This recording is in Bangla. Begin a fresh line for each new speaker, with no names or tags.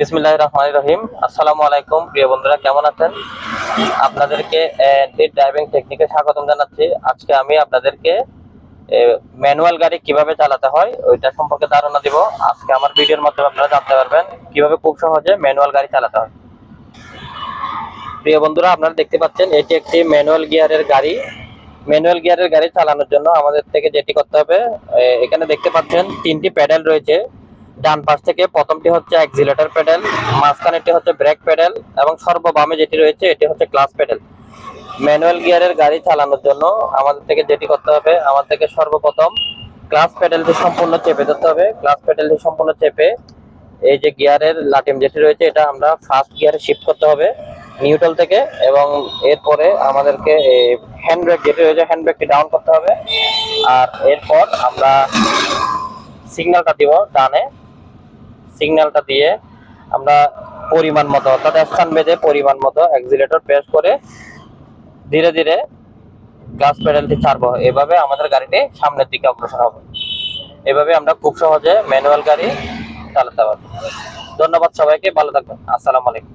বিসমিল্লাহ রহমান রহিম। আসসালামু আলাইকুম, প্রিয় বন্ধুরা, কেমন আছেন? আপনাদেরকে ড্রাইভিং টেকনিকে স্বাগতম জানাচ্ছি। আজকে আমি আপনাদেরকে ম্যানুয়াল গাড়ি কীভাবে চালাতে হয়, ওইটা সম্পর্কে ধারণা দিব। আজকে আমার ভিডিওর মাধ্যমে আপনারা জানতে পারবেন কীভাবে খুব সহজে ম্যানুয়াল গাড়ি চালাতে হয়। প্রিয় বন্ধুরা, আপনারা দেখতে পাচ্ছেন, এটি একটি ম্যানুয়াল গিয়ারের গাড়ি। ম্যানুয়াল গিয়ারের গাড়ি চালানোর জন্য আমাদের থেকে যেটি করতে হবে এখানে দেখতে পাচ্ছেন তিনটি প্যাডেল রয়েছে। ডান পাশ থেকে প্রথমটি হচ্ছে অ্যাক্সিলেটর প্যাডেল মাঝখানেটি হচ্ছে ব্রেক প্যাডেল এবং সর্ববামে যেটি রয়েছে এটি হচ্ছে ক্লাস প্যাডেল। ম্যানুয়াল গিয়ারের গাড়ি চালানোর জন্য আমাদের থেকে যেটি করতে হবে, আমাদের থেকে সর্বপ্রথম ক্লাস প্যাডেলটি সম্পূর্ণ চেপে ধরতে হবে। ক্লাস প্যাডেলটি সম্পূর্ণ চেপে এই যে গিয়ারের লাটিম যেটি রয়েছে, এটা আমরা ফার্স্ট গিয়ারে শিফট করতে হবে নিউট্রাল থেকে এবং এরপরে আমাদেরকে হ্যান্ড ব্রেক যেটি রয়েছে, হ্যান্ড ব্রেকটি ডাউন করতে হবে। আর এরপর আমরা সিগন্যালটা দিব ডানে। সিগন্যালটা দিয়ে আমরা পরিমাণ মতো, অর্থাৎ স্থান বেঁধে পরিমাণ মতো অ্যাক্সিলেটর প্রেস করে ধীরে ধীরে গ্যাস প্যাডেলটি ছাড়বো। এভাবে আমাদের গাড়িটি সামনের দিকে অগ্রসর হবে। এভাবে আমরা খুব সহজে ম্যানুয়াল গাড়ি চালাতে পারব। ধন্যবাদ সবাইকে, ভালো থাকবেন। আসসালামু আলাইকুম।